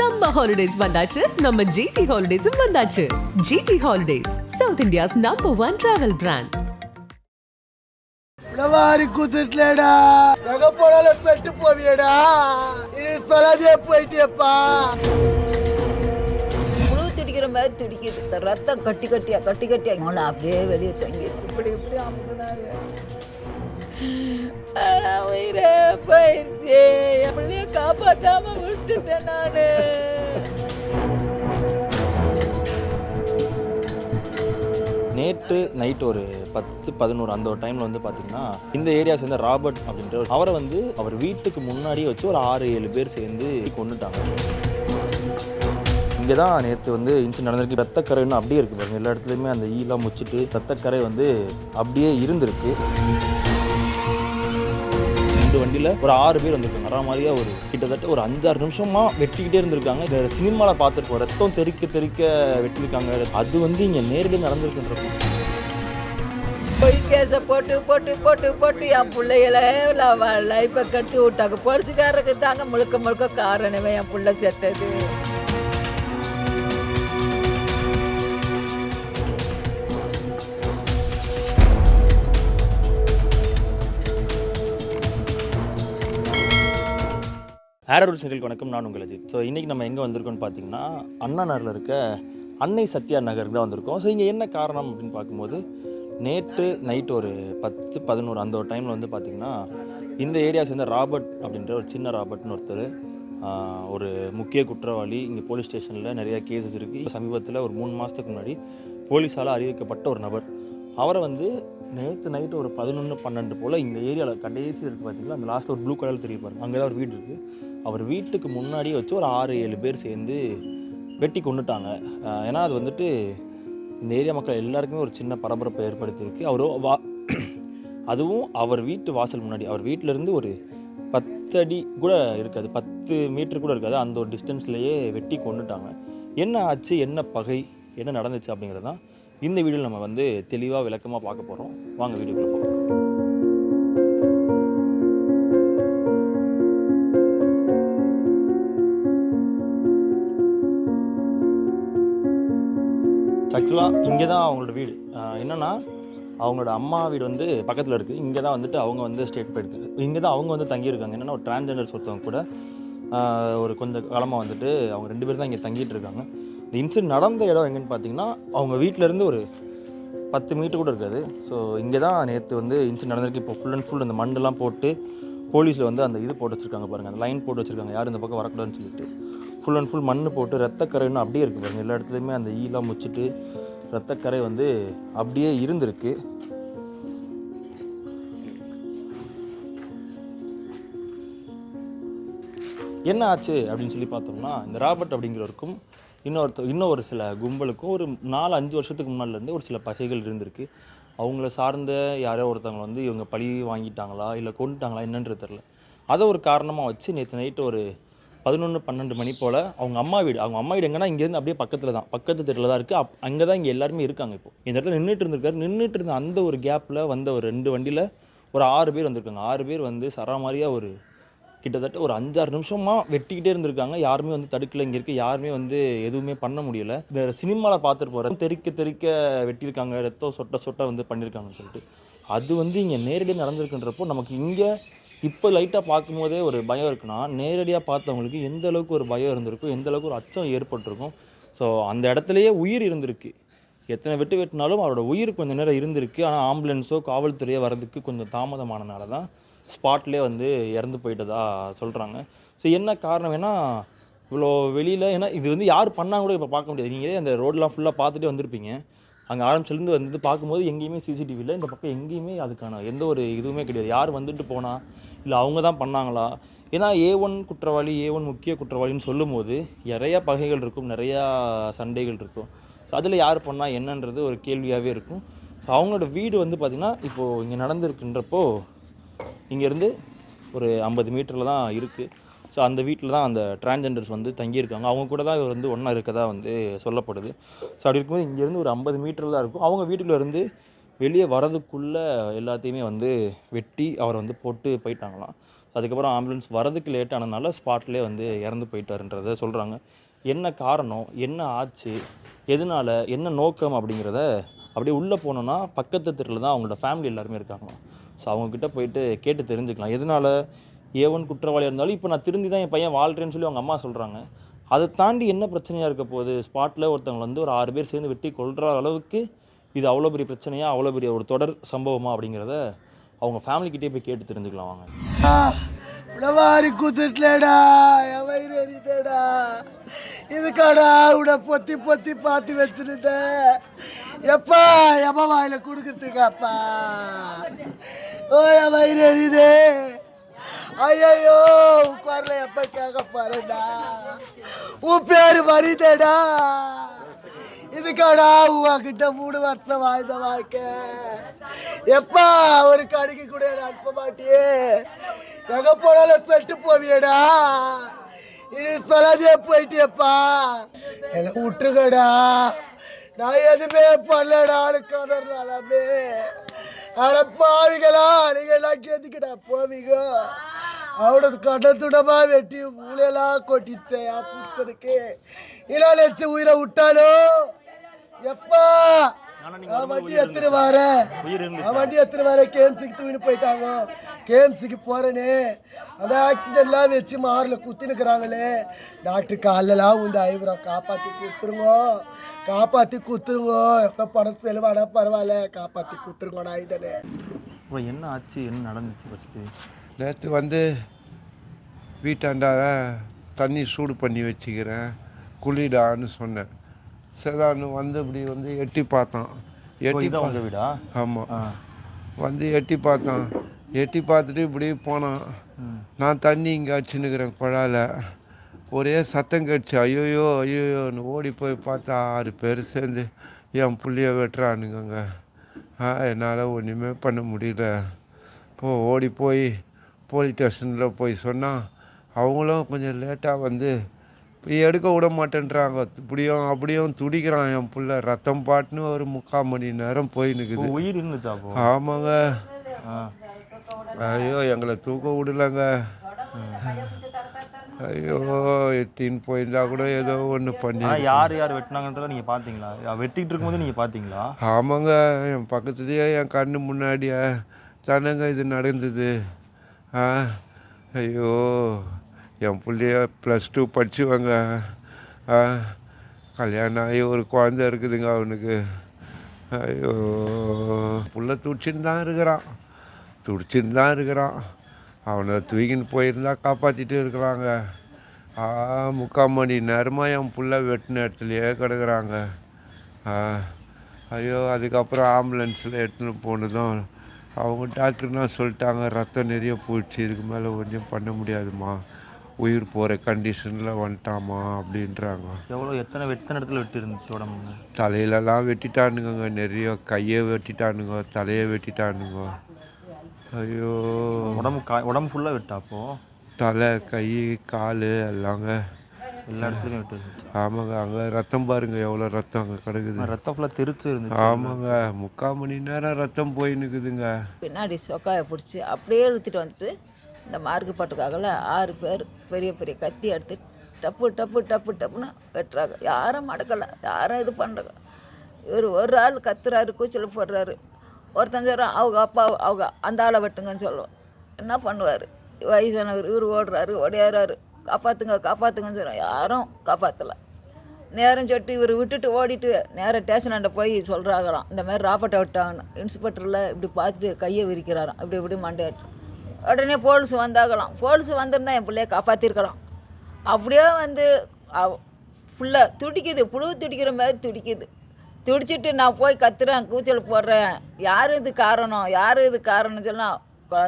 Summer holidays வந்தாச்சு. நம்ம GT ஹாலிடேஸும் வந்தாச்சு. GT holidays South India's number one travel brand விடவாரி குத்துட்டலடா எங்க போனாலும் செட்டு போவியடா. இனி சொல்லாதே போயிட்டியப்பா. முழு துடிக்கிற மாதிரி துடிக்குது. ரத்தம் கட்டி கட்டியா கட்டி கட்டியா. அவனை அப்படியே வெளியே தங்கிடுச்சு. இப்படி இப்படி அமுக்குனாங்க ஆனா உயிரே போயிடுச்சு. காப்பாத்தாம விட்டுட்டேன் நானு. நேற்று நைட் ஒரு பத்து பதினோரு அந்த ஒரு டைமில் வந்து பார்த்தீங்கன்னா இந்த ஏரியா சேர்ந்த ராபர்ட் அப்படின்ற ஒரு- அவரை வந்து அவர் வீட்டுக்கு முன்னாடியே வச்சு ஒரு ஆறு ஏழு பேர் சேர்ந்து கொண்டுட்டாங்க இங்கே தான் நேற்று வந்து இன்ச்சு நடந்திருக்கு. ரத்தக்கரைன்னு அப்படியே இருக்குது பாருங்க. எல்லா இடத்துலையுமே அந்த ஈலாம் முச்சிட்டு ரத்தக்கரை வந்து அப்படியே இருந்திருக்கு. ரெண்டு வண்டியில் ஒரு ஆறு பேர் வந்திருக்காங்க. வர மாதிரியே ஒரு கிட்டத்தட்ட ஒரு அஞ்சாறு நிமிஷமாக வெட்டிக்கிட்டே இருந்திருக்காங்க. இந்த சினிமாவில் பார்த்துருக்கோம் ரத்தம் தெறிக்க தெறிக்க வெட்டியிருக்காங்க அது வந்து இங்கே நேரடியாக நடந்திருக்குன்றப்போ பொய் கேஸை போட்டு போட்டு போட்டு போட்டு என் பிள்ளைகள லைஃப்பை கட்டி விட்டாங்க. பொலிசுக்காரருக்கு தாங்க முழுக்க முழுக்க காரணமே என் பிள்ளை செத்தது. ஹேரூர் சீரியல் வணக்கம். நான் உங்கள் அஜித். ஸோ இன்றைக்கி நம்ம எங்கே வந்திருக்கோம்னு பார்த்தீங்கன்னா அண்ணா நகரில் இருக்க அன்னை சத்யா நகருக்கு தான் வந்திருக்கோம். ஸோ இங்கே என்ன காரணம் அப்படின்னு பார்க்கும்போது நேற்று நைட் ஒரு பத்து பதினோரு அந்த ஒரு டைமில் வந்து பார்த்திங்கன்னா இந்த ஏரியா சேர்ந்த ராபர்ட் அப்படின்ற ஒரு சின்ன ராபர்ட்னு ஒருத்தர் ஒரு முக்கிய குற்றவாளி இங்கே போலீஸ் ஸ்டேஷனில் நிறையா கேசஸ் இருக்குது சமீபத்தில் ஒரு மூணு மாதத்துக்கு முன்னாடி போலீஸால் அறிவிக்கப்பட்ட ஒரு நபர். அவரை வந்து நேற்று நைட்டு ஒரு பதினொன்று பன்னெண்டு போல் இந்த ஏரியாவில் கடைசி இருக்குது பார்த்தீங்களா அந்த லாஸ்ட்டில் ஒரு ப்ளூ கலரில் தெரிய பாருங்க. அங்கே தான் ஒரு வீடு இருக்குது அவர் வீட்டுக்கு முன்னாடியே வச்சு ஒரு ஆறு ஏழு பேர் சேர்ந்து வெட்டி கொண்டுட்டாங்க. ஏன்னா அது வந்துட்டு இந்த ஏரியா மக்கள் எல்லாருக்குமே ஒரு சின்ன பரபரப்பை ஏற்படுத்தியிருக்கு. அவரும் வா அதுவும் அவர் வீட்டு வாசல் முன்னாடி. அவர் வீட்டிலேருந்து ஒரு பத்து அடி கூட இருக்காது. பத்து மீட்டர் கூட இருக்காது. அந்த ஒரு டிஸ்டன்ஸ்லேயே வெட்டி கொண்டுட்டாங்க. என்ன ஆச்சு? என்ன பகை? என்ன நடந்துச்சு? அப்படிங்கிறது தான் இந்த வீடியோவில் நம்ம வந்து தெளிவாக விளக்கமாக பார்க்க போகிறோம் வாங்க வீடியோக்குள்ள போகலாம். ஆக்சுவலாக இங்கே தான் அவங்களோட வீடு. என்னென்னா அவங்களோட அம்மா வீடு வந்து பக்கத்தில் இருக்குது இங்கே தான் வந்துட்டு அவங்க வந்து ஸ்டேட் போயிருக்கு. இங்கே தான் அவங்க வந்து தங்கியிருக்காங்க. என்னென்னா ஒரு டிரான்ஸ்ஜெண்டர்ஸ் ஒருத்தவங்க கூட ஒரு கொஞ்சம் காலமாக வந்துட்டு அவங்க ரெண்டு பேர் தான் இங்கே தங்கிட்டு இருக்காங்க. இந்த இன்சிடென்ட் நடந்த இடம் எங்கன்னு பார்த்தீங்கன்னா அவங்க வீட்டிலேருந்து ஒரு பத்து மீட்டர் கூட இருக்காது. ஸோ இங்கே தான் நேற்று வந்து இன்சிடென்ட் நடந்திருக்கு. இப்போ ஃபுல் அண்ட் ஃபுல் அந்த மண்டெல்லாம் போட்டு போலீஸில் வந்து அந்த இது போட்டு வச்சுருக்காங்க பாருங்கள் அந்த லைன் போட்டு வச்சுருக்காங்க. யாரும் இந்த பக்கம் வரக்கூடாதுன்னு சொல்லிட்டு. ஃபுல் அண்ட் ஃபுல் மண் போட்டு ரத்தக்கரைன்னு அப்படியே இருக்குது பாருங்கள் எல்லா இடத்துலையுமே அந்த ஈலாம் முச்சிட்டு ரத்தக்கரை வந்து அப்படியே இருந்திருக்கு. என்ன ஆச்சு அப்படின்னு சொல்லி பார்த்தோம்னா இந்த ராபர்ட் அப்படிங்கிறவருக்கும் இன்னொருத்த இன்னும் ஒரு சில கும்பலுக்கும் ஒரு நாலு அஞ்சு வருஷத்துக்கு முன்னாடிலேருந்து ஒரு சில பகைகள் இருந்திருக்கு. அவங்கள சார்ந்த யாரோ ஒருத்தவங்க வந்து இவங்க பழி வாங்கிட்டாங்களா இல்லை கொண்டுட்டாங்களா என்னன்றது தெரில அதை ஒரு காரணமாக வச்சு நேற்று நைட்டு ஒரு பதினொன்று பன்னெண்டு மணி போல் அவங்க அம்மா வீடு அவங்க அம்மா வீடு எங்கன்னா இங்கேருந்து அப்படியே பக்கத்தில் தான். பக்கத்து தெருவில் தான் இருக்குது அப் அங்கே தான் இங்கே எல்லாருமே இருக்காங்க இப்போ. இந்த இடத்துல நின்றுட்டு இருந்திருக்காரு. நின்றுட்டு இருந்த அந்த ஒரு கேப்பில் வந்த ஒரு ரெண்டு வண்டியில் ஒரு ஆறு பேர் வந்திருக்காங்க. ஆறு பேர் வந்து சராமாரியாக ஒரு கிட்டத்தட்ட ஒரு அஞ்சாறு நிமிஷமாக வெட்டிக்கிட்டே இருந்திருக்காங்க. யாருமே வந்து தடுக்கல. இங்கே இருக்க யாருமே வந்து எதுவுமே பண்ண முடியல. இந்த சினிமாவில் பார்த்துட்டு போகிற தெறிக்க தெறிக்க வெட்டியிருக்காங்க. ரத்தம் சொட்ட சொட்ட வந்து பண்ணியிருக்காங்கன்னு சொல்லிட்டு. அது வந்து இங்கே நேரடியாக நடந்திருக்குன்றப்போ நமக்கு இங்கே இப்போ லைட்டாக பார்க்கும்போதே ஒரு பயம் இருக்குன்னா நேரடியாக பார்த்தவங்களுக்கு எந்த அளவுக்கு ஒரு பயம் இருந்திருக்கும் எந்த அளவுக்கு ஒரு அச்சம் ஏற்பட்டிருக்கும் ஸோ அந்த இடத்துலையே உயிர் இருந்திருக்கு. எத்தனை வெட்டு வெட்டினாலும் அவரோட உயிர் கொஞ்சம் நேரம் இருந்திருக்கு. ஆனால் ஆம்புலன்ஸோ காவல்துறையோ வர்றதுக்கு கொஞ்சம் தாமதமானனால தான் ஸ்பாட்லேயே வந்து இறந்து போயிட்டதா சொல்கிறாங்க ஸோ என்ன காரணம்? ஏன்னா இவ்வளோ வெளியில் ஏன்னா இது வந்து யார் பண்ணால் கூட இப்போ பார்க்க முடியாது. நீங்களே அந்த ரோடெலாம் ஃபுல்லாக பார்த்துட்டே வந்திருப்பீங்க. அங்கே ஆரம்பிச்சிலேருந்து வந்து பார்க்கும்போது எங்கேயுமே சிசிடிவியில் இந்த பக்கம் எங்கேயுமே அதுக்கான எந்த ஒரு இதுவுமே கிடையாது. யார் வந்துட்டு போனா இல்லை அவங்க தான் பண்ணாங்களா? ஏன்னா ஏ ஒன் குற்றவாளி ஏ ஒன் முக்கிய குற்றவாளின்னு சொல்லும்போது நிறையா பகைகள் இருக்கும் நிறையா சண்டைகள் இருக்கும். ஸோ அதில் யார் பண்ணால் என்னன்றது ஒரு கேள்வியாகவே இருக்கும். ஸோ அவங்களோட வீடு வந்து பார்த்திங்கன்னா இப்போது இங்கே நடந்திருக்குன்றப்போ இங்கேருந்து ஒரு ஐம்பது மீட்டரில் தான் இருக்குது ஸோ அந்த வீட்டில் தான் அந்த டிரான்ஜெண்டர்ஸ் வந்து தங்கியிருக்காங்க. அவங்க கூட தான் இவர் வந்து ஒன்றா இருக்கதா வந்து சொல்லப்படுது. ஸோ அப்படி இருக்கும்போது இங்கேருந்து ஒரு ஐம்பது மீட்டர் தான் இருக்கும். அவங்க வீட்டுக்குள்ள இருந்து வெளியே வரதுக்குள்ளே எல்லாத்தையுமே வந்து வெட்டி அவரை வந்து போட்டு போயிட்டாங்களாம். அதுக்கப்புறம் ஆம்புலன்ஸ் வரதுக்கு லேட் ஆனதுனால ஸ்பாட்லேயே வந்து இறந்து போயிட்டாருன்றத சொல்கிறாங்க என்ன காரணம்? என்ன ஆச்சு? எதனால? என்ன நோக்கம் அப்படிங்கிறத அப்படியே உள்ளே போனோன்னா பக்கத்து தெருவில் தான் அவங்களோட ஃபேமிலி எல்லாருமே இருக்காங்களாம். ஸோ அவங்கக்கிட்ட போயிட்டு கேட்டு தெரிஞ்சுக்கலாம். எதனால? ஏவன் குற்றவாளியாக இருந்தாலும் இப்போ நான் திருந்தி தான் என் பையன் வாழ்கிறேன்னு சொல்லி அவங்க அம்மா சொல்கிறாங்க அதை தாண்டி என்ன பிரச்சனையாக இருக்க போகுது? ஸ்பாட்டில் ஒருத்தவங்களை வந்து ஒரு ஆறு பேர் சேர்ந்து வெட்டி கொள்கிற அளவுக்கு இது அவ்வளோ பெரிய பிரச்சனையாக அவ்வளோ பெரிய ஒரு தொடர் சம்பவமா? அப்படிங்கிறத அவங்க ஃபேமிலிக்கிட்டே போய் கேட்டு தெரிஞ்சுக்கலாம் வாங்க. உடவாரி குத்துட்டலடா என் வயிறு எரியுதேடா. இதுக்காடா உட பொத்தி பொத்தி பார்த்து வச்சிருந்த எப்பா எம வாயில கொடுக்கறதுக்காப்பா ஓ என் வயிறு எரியுதே. ஐயோ உட்கார்ல எப்ப கேட்க பாருடா உன் பேரு மரிதேடா. இதுக்காடா உங்ககிட்ட மூணு வருஷம் வாழ்ந்த வாழ்க்கை. எப்பா ஒரு கடைக்கு கூட அனுப்ப மாட்டியே. எங்க போனாலும் சொல்லிட்டு போவியடா. இனி சொல்லாதே போயிட்டியப்பா. என்னை விட்டுருக்கடா நான் எதுவுமே பண்ணலடான்னு கதறாலாமே ஆனா பாவிகளா நீங்க எல்லாம் கேதுக்கிடா போவீங்க. அவனது கடத்துடமா வெட்டி மூளையெல்லாம் கொட்டிச்சேன் புத்தனுக்கு இனா நினைச்சு உயிரை விட்டாலும் எப்பா? வண்டி நான் இருந்துச்சா? வண்டி எடுத்துட்டு வரேன். கேஎம்சிக்கு தூக்கிட்டு போயிட்டாங்க. கேஎம்சிக்கு போறேனே. அந்த ஆக்சிடென்ட்லாம் வச்சு மாரில் குத்தினுக்குறாங்களே. டாக்டர் காலெல்லாம் வந்து ஐவரம் காப்பாற்றி கொடுத்துருங்க. காப்பாற்றி கொடுத்துருங்க. எவ்வளோ பணம் செலவாடா பரவாயில்ல. காப்பாற்றி கொடுத்துருங்கடா இதனே. இப்போ என்ன ஆச்சு? என்ன நடந்துச்சு ஃபஸ்ட்டு நேற்று வந்து வீட்டாண்டாக தண்ணி சூடு பண்ணி வச்சுக்கிறேன். குளிடான்னு சொன்னேன். சரிதான்னு வந்து இப்படி வந்து எட்டி பார்த்தோம் எட்டி உங்கள் வீடா? ஆமாம் ஆ. வந்து எட்டி பார்த்தோம் எட்டி பார்த்துட்டு இப்படி போனான். நான் தண்ணி இங்கே அடிச்சுன்னுக்கிறேன் குழாயில் ஒரே சத்தம் கடிச்சு ஐயோயோ ஐயோயோன்னு ஓடி போய் பார்த்தா ஆறு பேர் சேர்ந்து என் புள்ளைய வெட்டுறானுங்கங்க. ஆ என்னால் ஒன்றுமே பண்ண முடியல. இப்போ ஓடி போய் போலீஸ் ஸ்டேஷனில் போய் சொன்னால் அவங்களும் கொஞ்சம் லேட்டாக வந்து எடுக்க விட மாட்டேன்றாங்க. இப்படியும் அப்படியும் துடிக்கிறான் என் புள்ள. ரத்தம் பாட்டுன்னு ஒரு முக்கால் மணி நேரம் போய் நிற்குது உயிர் ஆமாங்க. ஐயோ எங்களை தூக்க விடலங்க. ஐயோ எட்டின்னு போயிருந்தா கூட ஏதோ ஒன்று பண்ணி யார் யார் வெட்டினாங்கன்றத நீங்கள் பார்த்தீங்களா வெட்டிட்டு இருக்கும்போது நீங்கள் பார்த்தீங்களா ஆமாங்க. என் பக்கத்துலேயே என் கண்ணு முன்னாடியே தானங்க இது நடந்தது. ஆ ஐயோ. என் பிள்ளைய ப்ளஸ் டூ படிச்சுவாங்க. கல்யாணம் ஆகி ஒரு குழந்த இருக்குதுங்க அவனுக்கு. ஐயோ புள்ள துடிச்சின்னு தான் இருக்கிறான். துடிச்சின்னு தான் இருக்கிறான். அவனை தூக்கின்னு போயிருந்தா காப்பாற்றிட்டு இருக்கிறாங்க. ஆ முக்கால் மணி நேரமாக என் புள்ள வெட்டின இடத்துலையே கிடக்குறாங்க. ஆ ஐயோ அதுக்கப்புறம் ஆம்புலன்ஸில் எடுத்துன்னு போனதும் அவங்க டாக்டர்னா சொல்லிட்டாங்க ரத்தம் நிறைய போயிடுச்சு இதுக்கு மேலே ஒன்றும் பண்ண முடியாதும்மா. உயிர் போகிற கண்டிஷனில் வந்துட்டாமா அப்படின்றாங்க. எவ்வளோ எத்தனை எத்தனை இடத்துல வெட்டி இருந்துச்சு உடம்பு தலையிலலாம் வெட்டிட்டானுங்க நிறைய கையை வெட்டிட்டானுங்க தலையை வெட்டிட்டானுங்க. ஐயோ. உடம்பு கா உடம்பு ஃபுல்லாக வெட்டா அப்போ? தலை கை கால் எல்லாங்க. எல்லா இடத்துலையும் வெட்டு இருந்துச்சு ஆமாங்க அங்கே ரத்தம் பாருங்க எவ்வளோ ரத்தம் அங்கே கிடக்குது. ரத்தம் ஃபுல்லாக தெரிச்சு இருந்துச்சு. ஆமாங்க முக்கால் மணி நேரம் ரத்தம் போய் நிற்குதுங்க பின்னாடி சொக்காயை பிடிச்சி அப்படியே இழுத்துட்டு வந்துட்டு இந்த மார்க்கு பட்டுக்காகல ஆறு பேர் பெரிய பெரிய கத்தி எடுத்து டப்பு டப்பு டப்பு டப்புன்னு வெட்டுறாங்க. யாரும் மடக்கலை யாரும் இது பண்ணுறாங்க இவர் ஒரு ஆள் கத்துறாரு கூச்சல் போடுறாரு. ஒருத்தன் அவங்க அப்பா அவங்க அந்த ஆளை வெட்டுங்கன்னு சொல்லுவோம் என்ன பண்ணுவார்? வயசானவர் இவர் ஓடுறாரு ஓடியாடுறாரு காப்பாற்றுங்க காப்பாற்றுங்கன்னு சொல்கிறோம் யாரும் காப்பாற்றலை நேரம் சொட்டு இவர் விட்டுட்டு ஓடிட்டு நேராக ஸ்டேஷனாண்ட போய் சொல்கிறாங்களாம் இந்த மாதிரி ராப்பட்டை விட்டாங்கன்னு. இன்ஸ்பெக்டரில் இப்படி பார்த்துட்டு கையை விரிக்கிறாராம். இப்படி இப்படி மண்டையாட்டு. உடனே போலீஸ் வந்தாகலாம். போலீஸ் வந்திருந்தா என் பிள்ளைய காப்பாற்றிருக்கலாம் அப்படியே வந்து புள்ள துடிக்குது. புழு துடிக்கிற மாதிரி துடிக்குது. துடிச்சிட்டு நான் போய் கத்துறேன் கூச்சல் போடுறேன். யார் இது காரணம்? யார் இது காரணம் சொன்னால்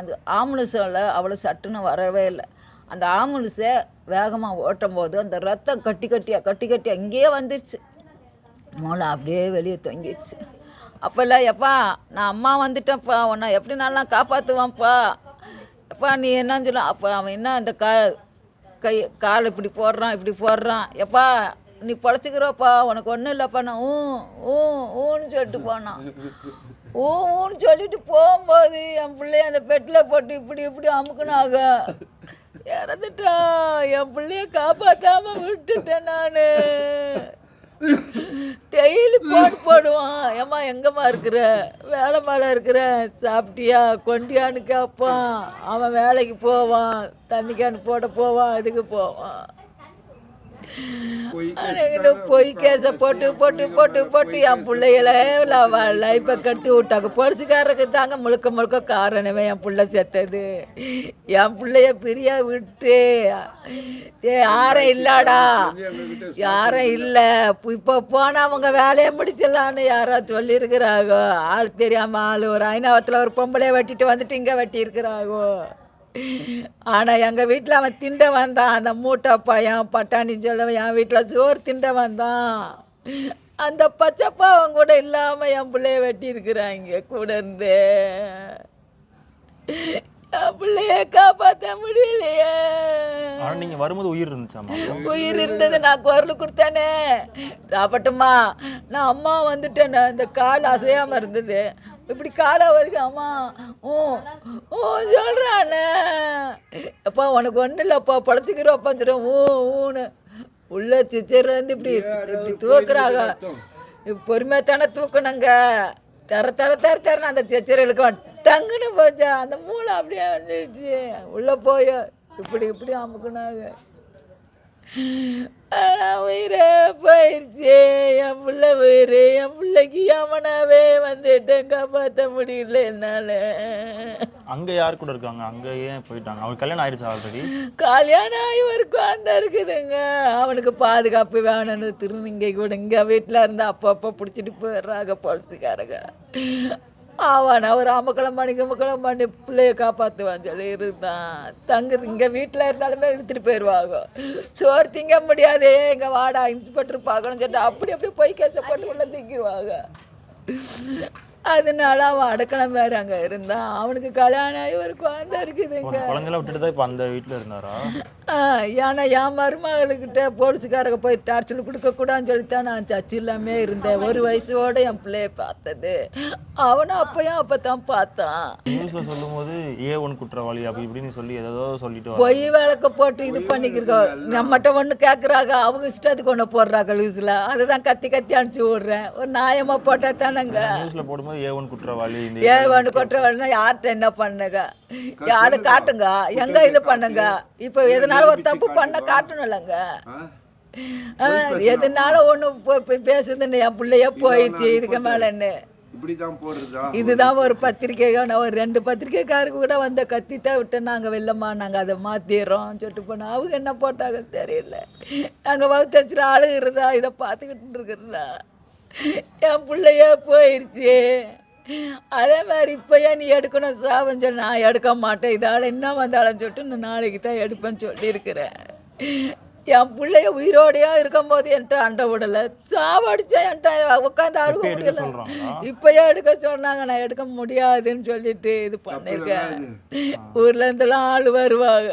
அந்த ஆம்புலன்ஸில் அவ்வளோ சட்டுன்னு வரவே இல்லை. அந்த ஆம்புலன்ஸை வேகமாக ஓட்டும் போது அந்த ரத்தம் கட்டி கட்டியாக கட்டி கட்டியாக இங்கேயே வந்துருச்சு. மூளை அப்படியே வெளியே தொங்கிடுச்சு. அப்போல்லாம் எப்பா நான் அம்மா வந்துட்டேன்ப்பா. உன்னை எப்படி நல்லா காப்பாற்றுவான்ப்பா அப்பா நீ என்னன்னு சொல்ல அப்போ அவன் என்ன அந்த கா கை கால் இப்படி போடுறான் இப்படி போடுறான். எப்பா நீ பொழைச்சிக்கிறோப்பா உனக்கு ஒன்றும் இல்லைப்பா நான் ஊ ஊ ஊன்னு சொல்லிட்டு போனான். ஊ ஊன்னு சொல்லிட்டு போகும்போது என் பிள்ளைய அந்த பெட்டில் போட்டு இப்படி இப்படி அமுக்குனாக. இறந்துட்டான். என் பிள்ளைய காப்பாற்றாமல் விட்டுட்டேன் நான். டெய்லி போன் போடுவான். ஏம்மா எங்கம்மா இருக்கிற? வேலை மேலே இருக்கிற? சாப்பிட்டியா? கொண்டியான்னு கேட்பான் அவன் வேலைக்கு போவான். தண்ணிக்கான்னு போட போவான். இதுக்கு போவான். பொய் கேஸை போட்டு போட்டு போட்டு போட்டு என் பிள்ளைகள லைஃப்பை கட்டி விட்டாங்க. பொலிசுக்காரருக்கு தாங்க முழுக்க முழுக்க காரணமே என் பிள்ளை செத்தது. என் பிள்ளைய பிரியா விட்டு. ஏ யாரும் இல்லடா. யாரும் இல்லை. இப்போ போனால் அவங்க வேலையை முடிச்சிடலான்னு யாரோ சொல்லியிருக்கிறாங்க ஆள் தெரியாமல் ஆள் ஒரு ஐநாவத்தில் ஒரு பொம்பளைய வெட்டிட்டு வந்துட்டு இங்கே வெட்டியிருக்கிறாங்கோ ஆனால் எங்கள் வீட்டில் அவன் திண்ட வந்தான். அந்த மூட்டை பையன் பட்டாணி சொல்லவன் என் வீட்டில் சோறு திண்ட வந்தான். அந்த பச்சைப்பா அவன் கூட இல்லாமல் என் பிள்ளைய வெட்டியிருக்கிறாங்க கூட இருந்து. என் பிள்ளைய காப்பாற்ற முடியலையே. ஆனால் நீங்கள் வரும்போது உயிர் இருந்துச்சாமா உயிர் இருந்தது நான் குரல் கொடுத்தேனே. ராப்பட்டுமா நான் அம்மா வந்துட்டேன். இந்த கால் அசையாமல் இருந்தது. இப்படி காலை வரைக்கும் அம்மா ஊ ஊ சொல்கிறானே அப்பா உனக்கு ஒன்றும் இல்லைப்பா படுத்துக்கிறோப்பா சொல்கிறேன் ஊ ஊன்னு. உள்ள சிச்சர் வந்து இப்படி இப்படி தூக்குறாங்க. பொறுமையாக தானே தூக்கணுங்க தர தர தர தரன்னு அந்த சிச்சர் இழுக்க டங்குன்னு போச்சா. அந்த மூளை அப்படியே வந்துடுச்சு உள்ளே போய் இப்படி இப்படி அமுக்குனாங்க. உயிரே போயிடுச்சு என் பிள்ளை உயிர் என் பிள்ளைக்கு யமனாவே வந்துட்டேன் காப்பாற்ற முடியல என்னால். அங்கே யார் கூட இருக்காங்க? அங்கே ஏன் போயிட்டாங்க? அவங்களுக்கு கல்யாணம் ஆயிடுச்சு ஆல்ரெடி கல்யாணம் ஆகி ஒரு குழந்தை இருக்குதுங்க. அவனுக்கு பாதுகாப்பு வேணும்னு திருநங்கை கூட இங்கே வீட்டில் இருந்து அப்பப்போ பிடிச்சிட்டு போயிடுறாங்க பொலிசுக்காரங்க அவன் ஒரு அமக்கலம் பண்ணி குமக்கலம் பண்ணி பிள்ளைய காப்பாற்றுவான்னு சொல்லி இருந்தான். தங்கு இங்கே வீட்டில் இருந்தாலுமே இழுத்துட்டு போயிடுவாங்க சோறு திங்க முடியாது எங்கள் வாடா இன்ஸ்பெக்டர் பார்க்கணும்னு சொல்லிட்டு அப்படி அப்படியே போய் கேச போட்டு உள்ள திங்கிடுவாங்க அதனால அவன் அடக்கலாம் வேறு அங்கே இருந்தான் அவனுக்கு கல்யாணம் ஆகி ஒரு குழந்தை இருக்குதுங்க. குழந்தைலாம் விட்டுட்டு தான் இப்போ அந்த வீட்டில் இருந்தாரா? ஆ, ஏன்னா என் மருமகளுக்கிட்ட போலீஸுக்காரங்க போய் டார்ச்சல் கொடுக்கக்கூடாதுன்னு சொல்லித்தான் நான் சர்ச்சு இல்லாமே இருந்தேன். ஒரு வயசோட என் பிள்ளைய பார்த்தது. அவனும் அப்பயும் அப்போ தான் பார்த்தான் நியூஸில் சொல்லும்போது ஏ ஒன் குற்றவாளி அப்படி இப்படின்னு சொல்லி ஏதோ சொல்லிட்டு. பொய் விளக்க போட்டு இது பண்ணிக்கிறோம். நம்மகிட்ட ஒன்று கேட்குறாங்க அவங்க இஷ்டத்துக்கு ஒன்று போடுறாங்க லூஸில் அதை தான் கத்தி கத்தி அனுப்பிச்சி விட்றேன். ஒரு நியாயமாக போட்டால் தானேங்க. நியூஸில் போடும்போது ஏ ஒன் குற்றவாளி ஒன்று கொட்ட வேணும்னா யார்கிட்ட என்ன பண்ணுங்க? அதை காட்டுங்க? எங்க இது பண்ணுங்க? இப்போ எதனால ஒரு தப்பு பண்ண காட்டணும்லங்க ஆ, எதனால ஒன்று பேசுதுன்னு என் பிள்ளைய போயிடுச்சு இதுக்கு மேலேன்னு. இப்படி தான் போடுறதா? இதுதான் ஒரு பத்திரிக்கை நான் ஒரு ரெண்டு பத்திரிக்கைக்காரங்க கூட வந்த கத்தி தான் விட்டு நாங்கள் வெள்ளம்மா நாங்கள் அதை மாற்றிடுறோம் சொல்லிட்டு போனோம் அவங்க என்ன போட்டாங்க தெரியல. நாங்கள் வகுத்தச்சுட்டு அழுகிறதா இதை பார்த்துக்கிட்டு இருக்கிறதா? என் பிள்ளைய போயிடுச்சு அதே மாதிரி இப்போயே நீ எடுக்கணும் சாவன்னு சொல்லி நான் எடுக்க மாட்டேன். இதால் என்ன வந்தாலும் சொல்லிட்டு நான் நாளைக்கு தான் எடுப்பேன்னு சொல்லியிருக்கிறேன். என் பிள்ளைய உயிரோடையா இருக்கும்போது என்கிட்ட அண்டை விடலை. சாவடிச்சா என்கிட்ட உட்காந்து அழுக முடியல? இப்போயே எடுக்க சொன்னாங்க நான் எடுக்க முடியாதுன்னு சொல்லிட்டு இது பண்ணியிருக்கேன். ஊர்ல இருந்தெல்லாம் ஆள் வருவாங்க.